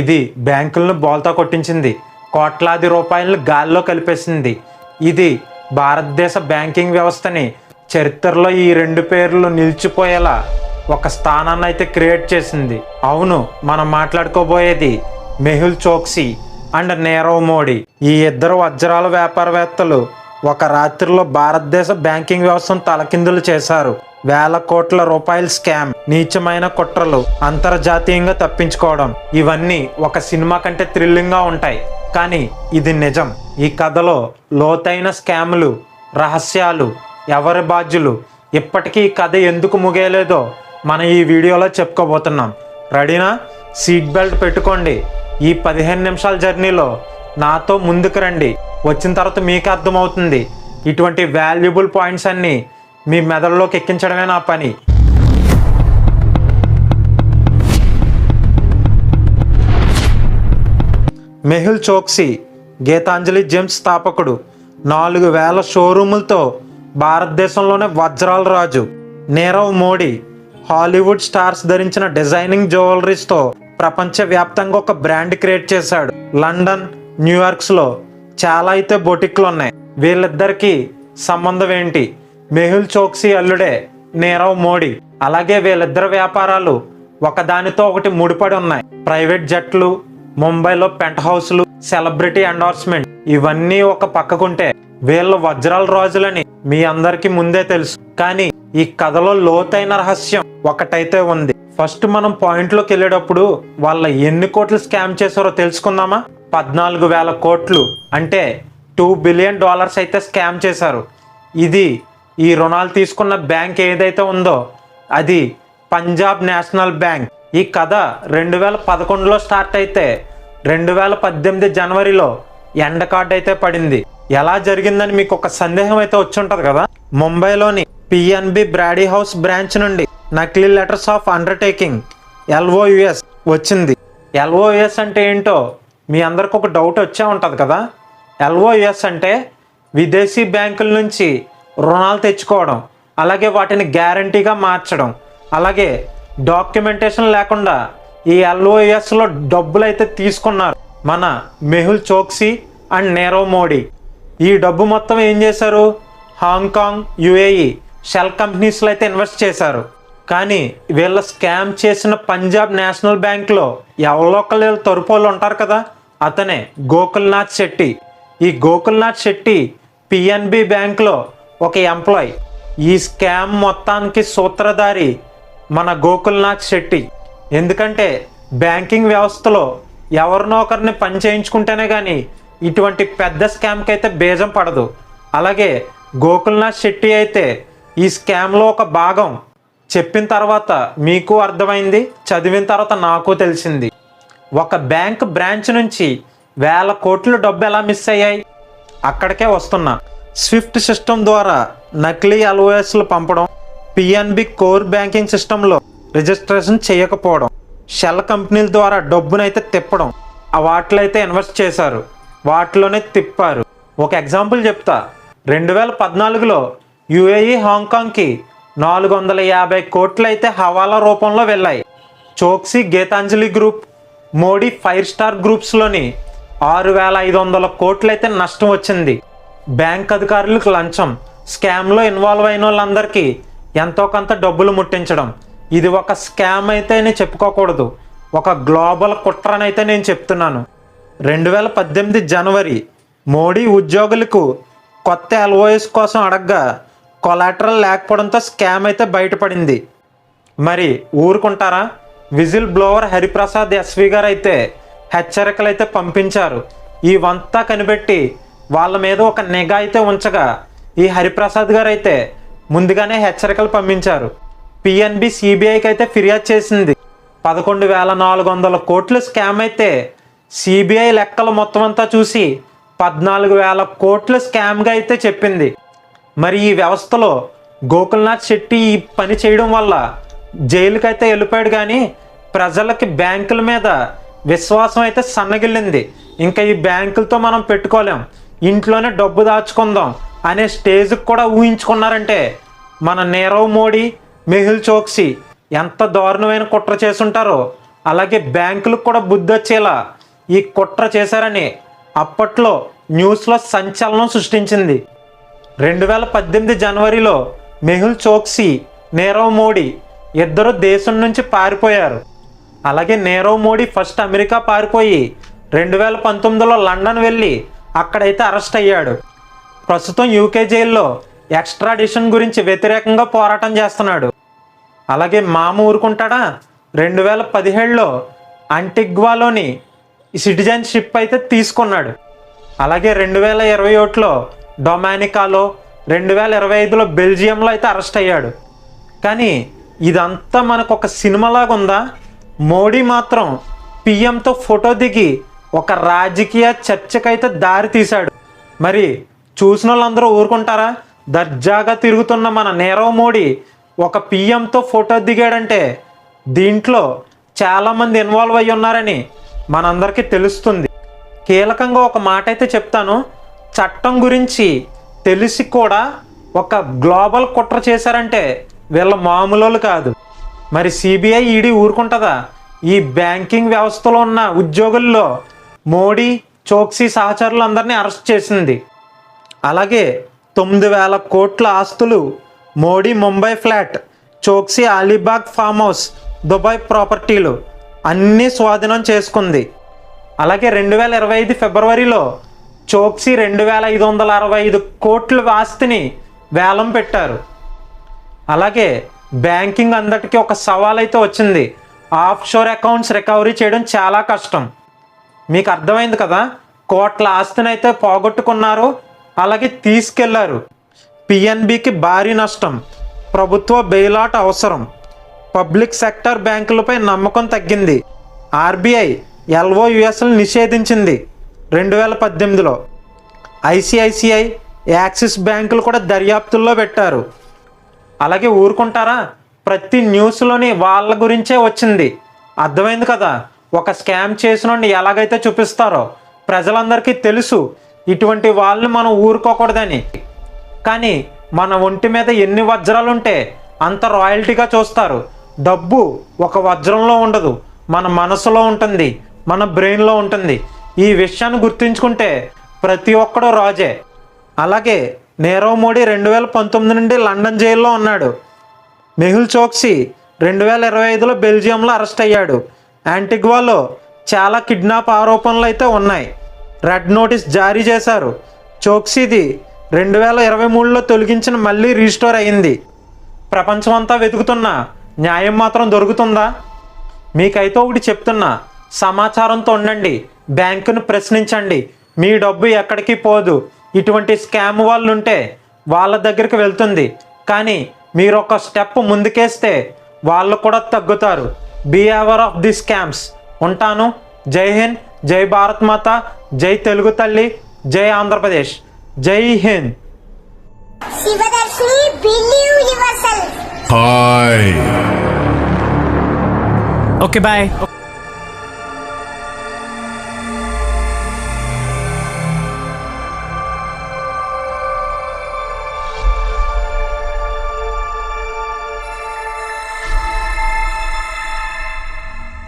ఇది బ్యాంకులను బోల్తా కొట్టించింది. కోట్లాది రూపాయలను గాల్లో కలిపేసింది. ఇది భారతదేశ బ్యాంకింగ్ వ్యవస్థని చరిత్రలో ఈ రెండు పేర్లు నిలిచిపోయేలా ఒక స్థానాన్ని అయితే క్రియేట్ చేసింది. అవును మనం మాట్లాడుకోబోయేది మెహుల్ చోక్సీ అండ్ నీరవ్ మోడీ. ఈ ఇద్దరు వజ్రాల వ్యాపారవేత్తలు ఒక రాత్రిలో భారతదేశ బ్యాంకింగ్ వ్యవస్థను తలకిందులు చేశారు. వేల కోట్ల రూపాయల స్కామ్ నీచమైన కుట్రలు అంతర్జాతీయంగా తప్పించుకోవడం ఇవన్నీ ఒక సినిమా కంటే థ్రిల్లింగ్గా ఉంటాయి. కానీ ఇది నిజం. ఈ కథలో లోతైన స్కాములు రహస్యాలు ఎవరి బాధ్యులు ఇప్పటికీ ఈ కథ ఎందుకు ముగేయలేదో మనం ఈ వీడియోలో చెప్పుకోబోతున్నాం. రెడీనా? సీట్ బెల్ట్ పెట్టుకోండి. ఈ పదిహేను నిమిషాల జర్నీలో నాతో ముందుకు రండి. వచ్చిన తర్వాత మీకు అర్థమవుతుంది. ఇటువంటి వాల్యుబుల్ పాయింట్స్ అన్నీ మీ మెదడులోకి ఎక్కించడమే నా పని. మెహుల్ చోక్సీ గీతాంజలి జిమ్స్ స్థాపకుడు నాలుగు వేల షోరూములతో భారతదేశంలోనే వజ్రాల రాజు. నీరవ్ మోడీ హాలీవుడ్ స్టార్స్ ధరించిన డిజైనింగ్ జ్యువెలరీస్తో ప్రపంచవ్యాప్తంగా ఒక బ్రాండ్ క్రియేట్ చేశాడు. లండన్ న్యూయార్క్స్లో చాలా అయితే బొటిక్లు ఉన్నాయి. వీళ్ళిద్దరికి సంబంధం ఏంటి? మెహుల్ చోక్సీ అల్లుడే నీరవ్ మోడీ. అలాగే వీళ్ళిద్దరు వ్యాపారాలు ఒకదానితో ఒకటి ముడిపడి ఉన్నాయి. ప్రైవేట్ జట్లు ముంబైలో పెంట్ హౌస్లు సెలబ్రిటీ ఎండార్స్మెంట్. ఇవన్నీ ఒక పక్కకుంటే వీళ్ళ వజ్రాల రాజులని మీ అందరికీ ముందే తెలుసు. కానీ ఈ కథలో లోతైన రహస్యం ఒకటైతే ఉంది. ఫస్ట్ మనం పాయింట్లోకి వెళ్ళేటప్పుడు వాళ్ళ ఎన్ని కోట్లు స్కామ్ చేశారో తెలుసుకుందామా? పద్నాలుగు వేల కోట్లు. అంటే టూ బిలియన్ డాలర్స్ అయితే స్కామ్ చేశారు. ఇది ఈ రుణాలు తీసుకున్న బ్యాంక్ ఏదైతే ఉందో అది పంజాబ్ నేషనల్ బ్యాంక్. ఈ కథ రెండు వేల పదకొండులో స్టార్ట్ అయితే రెండు వేల పద్దెనిమిది జనవరిలో ఎండ కార్డ్ అయితే పడింది. ఎలా జరిగిందని మీకు ఒక సందేహం అయితే వచ్చి ఉంటుంది కదా? ముంబైలోని పిఎన్బి బ్రాడీ హౌస్ బ్రాంచ్ నుండి నకిలీ లెటర్స్ ఆఫ్ అండర్టేకింగ్ ఎల్ఓయుఎస్ వచ్చింది. ఎల్ఓయుఎస్ అంటే ఏంటో మీ అందరికి ఒక డౌట్ వచ్చే ఉంటుంది కదా? ఎల్ఓఎస్ అంటే విదేశీ బ్యాంకుల నుంచి రుణాలు తెచ్చుకోవడం అలాగే వాటిని గ్యారంటీగా మార్చడం అలాగే డాక్యుమెంటేషన్ లేకుండా ఈ ఎల్ఓఎస్లో డబ్బులు అయితే తీసుకున్నారు మన మెహుల్ చోక్సీ అండ్ నీరవ్ మోడీ. ఈ డబ్బు మొత్తం ఏం చేశారు? హాంకాంగ్ యుఏఈ షెల్ కంపెనీస్లో అయితే ఇన్వెస్ట్ చేశారు. కానీ వీళ్ళ స్కామ్ చేసిన పంజాబ్ నేషనల్ బ్యాంక్లో ఎవరో ఒకళ్ళు తరుపోళ్ళు ఉంటారు కదా అతనే గోకుల్నాథ్ శెట్టి. ఈ గోకుల్నాథ్ శెట్టి పిఎన్బి బ్యాంక్లో ఒక ఎంప్లాయ్. ఈ స్కామ్ మొత్తానికి సూత్రధారి మన గోకుల్నాథ్ శెట్టి. ఎందుకంటే బ్యాంకింగ్ వ్యవస్థలో ఎవరినో ఒకరిని పని చేయించుకుంటేనే కానీ ఇటువంటి పెద్ద స్కామ్కి అయితే బేజం పడదు. అలాగే గోకుల్నాథ్ శెట్టి అయితే ఈ స్కామ్లో ఒక భాగం చెప్పిన తర్వాత మీకు అర్థమైంది చదివిన తర్వాత నాకు తెలిసింది. ఒక బ్యాంక్ బ్రాంచ్ నుంచి వేల కోట్ల డబ్బు ఎలా మిస్ అయ్యాయి? అక్కడికే వస్తున్నా. స్విఫ్ట్ సిస్టమ్ ద్వారా నకిలీ ఎల్ఓఎస్లు పంపడం పిఎన్బి కోర్ బ్యాంకింగ్ సిస్టంలో రిజిస్ట్రేషన్ చేయకపోవడం షెల్ కంపెనీల ద్వారా డబ్బునైతే తిప్పడం ఆ వాటిలో అయితే ఇన్వెస్ట్ చేశారు. వాటిలోనే తిప్పారు. ఒక ఎగ్జాంపుల్ చెప్తా. రెండు వేల పద్నాలుగులో యుఏఈ హాంకాంగ్కి నాలుగు వందల యాభై కోట్లు అయితే హవాలా రూపంలో వెళ్ళాయి. Choksi Gitanjali group Modi five star గ్రూప్స్లోని ఆరు వేల ఐదు వందల కోట్లయితే నష్టం వచ్చింది. బ్యాంక్ అధికారులకు లంచం స్కామ్లో ఇన్వాల్వ్ అయిన వాళ్ళందరికీ ఎంతో కొంత డబ్బులు ముట్టించడం. ఇది ఒక స్కామ్ అయితే నేను చెప్పుకోకూడదు. ఒక గ్లోబల్ కుట్రనైతే నేను చెప్తున్నాను. రెండు వేల పద్దెనిమిది జనవరి మోడీ ఉద్యోగులకు కొత్త ఎల్ఓఎస్ కోసం అడగ్గా కొలాటరల్ లేకపోవడంతో స్కామ్ అయితే బయటపడింది. మరి ఊరుకుంటారా? విజిల్ బ్లోవర్ హరిప్రసాద్ ఎస్వి గారు అయితే హెచ్చరికలు అయితే పంపించారు. ఇవంతా కనిపెట్టి వాళ్ళ మీద ఒక నిఘా అయితే ఉంచగా ఈ హరిప్రసాద్ గారు అయితే ముందుగానే హెచ్చరికలు పంపించారు. పిఎన్బి సిబిఐకి అయితే ఫిర్యాదు చేసింది. పదకొండు వేల నాలుగు వందల కోట్లు స్కామ్ అయితే సిబిఐ లెక్కలు మొత్తం అంతా చూసి పద్నాలుగు వేల కోట్లు స్కామ్గా అయితే చెప్పింది. మరి ఈ వ్యవస్థలో గోకుల్నాథ్ శెట్టి ఈ పని చేయడం వల్ల జైలుకైతే వెళ్ళిపోయాడు కానీ ప్రజలకి బ్యాంకుల మీద విశ్వాసం అయితే సన్నగిల్లింది. ఇంకా ఈ బ్యాంకులతో మనం పెట్టుకోలేం. ఇంట్లోనే డబ్బు దాచుకుందాం అనే స్టేజ్కి కూడా ఊహించుకున్నారంటే మన నీరవ్ మోడీ మెహుల్ చోక్సీ ఎంత దారుణమైన కుట్ర చేసుంటారో అలాగే బ్యాంకులకు కూడా బుద్ధి వచ్చేలా ఈ కుట్ర చేశారని అప్పట్లో న్యూస్లో సంచలనం సృష్టించింది. రెండు వేల పద్దెనిమిది జనవరిలో మెహుల్ చోక్సీ నీరవ్ మోడీ ఇద్దరు దేశం నుంచి పారిపోయారు. అలాగే నీరవ్ మోడీ ఫస్ట్ అమెరికా పారిపోయి రెండు వేల పంతొమ్మిదిలో లండన్ వెళ్ళి అక్కడైతే అరెస్ట్ అయ్యాడు. ప్రస్తుతం యూకే జైల్లో ఎక్స్ట్రాడిషన్ గురించి వ్యతిరేకంగా పోరాటం చేస్తున్నాడు. అలాగే మామ ఊరుకుంటాడా? రెండు వేల పదిహేడులో అంటిగ్వాలోని సిటిజన్షిప్ అయితే తీసుకున్నాడు. అలాగే రెండు వేల ఇరవై ఒకటిలో డొమానికాలో రెండు వేల ఇరవై ఐదులో బెల్జియంలో అయితే అరెస్ట్ అయ్యాడు. కానీ ఇదంతా మనకు ఒక సినిమాలాగా ఉందా మోడీ మాత్రం పిఎంతో ఫోటో దిగి ఒక రాజకీయ చర్చకైతే దారి తీశాడు. మరి చూసిన వాళ్ళందరూ ఊరుకుంటారా? దర్జాగా తిరుగుతున్న మన నీరవ్ మోడీ ఒక పిఎంతో ఫోటో దిగాడంటే దీంట్లో చాలామంది ఇన్వాల్వ్ అయ్యి ఉన్నారని మనందరికీ తెలుస్తుంది. కీలకంగా ఒక మాట అయితే చెప్తాను. చట్టం గురించి తెలిసి కూడా ఒక గ్లోబల్ కుట్ర చేశారంటే వీళ్ళ మామూలు కాదు. మరి సిబిఐ ఈడీ ఊరుకుంటుందా? ఈ బ్యాంకింగ్ వ్యవస్థలో ఉన్న ఉద్యోగుల్లో మోడీ చోక్సీ సహచరులందరినీ అరెస్ట్ చేసింది. అలాగే తొమ్మిది వేల కోట్ల ఆస్తులు Modi Mumbai flat Choksi Alibag farm house Dubai ప్రాపర్టీలు అన్నీ స్వాధీనం చేసుకుంది. అలాగే రెండు వేల ఇరవై ఐదు ఫిబ్రవరిలో చోక్సీ రెండు వేల ఐదు వందల అరవై ఐదు కోట్ల ఆస్తిని వేలం పెట్టారు. అలాగే బ్యాంకింగ్ అందరికీ ఒక సవాల్ అయితే వచ్చింది. ఆఫ్ షోర్ అకౌంట్స్ రికవరీ చేయడం చాలా కష్టం. మీకు అర్థమైంది కదా? కోట్ల ఆస్తిని అయితే పోగొట్టుకున్నారు అలాగే తీసుకెళ్ళారు. పిఎన్బికి భారీ నష్టం. ప్రభుత్వ బెయిలాట్ అవసరం. పబ్లిక్ సెక్టర్ బ్యాంకులపై నమ్మకం తగ్గింది. ఆర్బీఐ ఎల్ఓయుఎస్లు నిషేధించింది. రెండు వేల పద్దెనిమిదిలో ఐసిఐసిఐ యాక్సిస్ బ్యాంకులు కూడా దర్యాప్తుల్లో పెట్టారు. అలాగే ఊరుకుంటారా? ప్రతి న్యూస్లోని వాళ్ళ గురించే వచ్చింది. అర్థమైంది కదా? ఒక స్కామ్ చేసిన ఎలాగైతే చూపిస్తారో? ప్రజలందరికీ తెలుసు. ఇటువంటి వాళ్ళని మనం ఊరుకోకూడదని. కానీ మన ఒంటి మీద ఎన్ని వజ్రాలు ఉంటే అంత రాయల్టీగా చూస్తారు. డబ్బు ఒక వజ్రంలో ఉండదు. మన మనసులో ఉంటుంది. మన బ్రెయిన్లో ఉంటుంది. ఈ విషయాన్ని గుర్తుంచుకుంటే ప్రతి ఒక్కడు రాజే. అలాగే నీరవ్ మోడీ రెండు వేల పంతొమ్మిది నుండి లండన్ జైల్లో ఉన్నాడు. మెహుల్ చోక్సీ రెండు వేల ఇరవై ఐదులో బెల్జియంలో అరెస్ట్ అయ్యాడు. యాంటిగ్వాలో చాలా కిడ్నాప్ ఆరోపణలు అయితే ఉన్నాయి. రెడ్ నోటీస్ జారీ చేశారు. చోక్సీది రెండు వేల ఇరవై మూడులో తొలగించిన మళ్ళీ రీస్టోర్ అయింది. ప్రపంచం అంతా వెతుకుతున్న న్యాయం మాత్రం దొరుకుతుందా? మీకైతే ఒకటి చెప్తున్నా సమాచారంతో ఉండండి. బ్యాంకును ప్రశ్నించండి. మీ డబ్బు ఎక్కడికి పోదు. ఇటువంటి స్కామ్ వాళ్ళు ఉంటే వాళ్ళ దగ్గరికి వెళ్తుంది. కానీ మీరు ఒక స్టెప్ ముందుకేస్తే వాళ్ళు కూడా తగ్గుతారు. Be aware of the scams ఉంటాను. జై హింద్ జై భారత్ మాత జై తెలుగు తల్లి జై ఆంధ్రప్రదేశ్. జై హింద్. శివదర్శిని believe your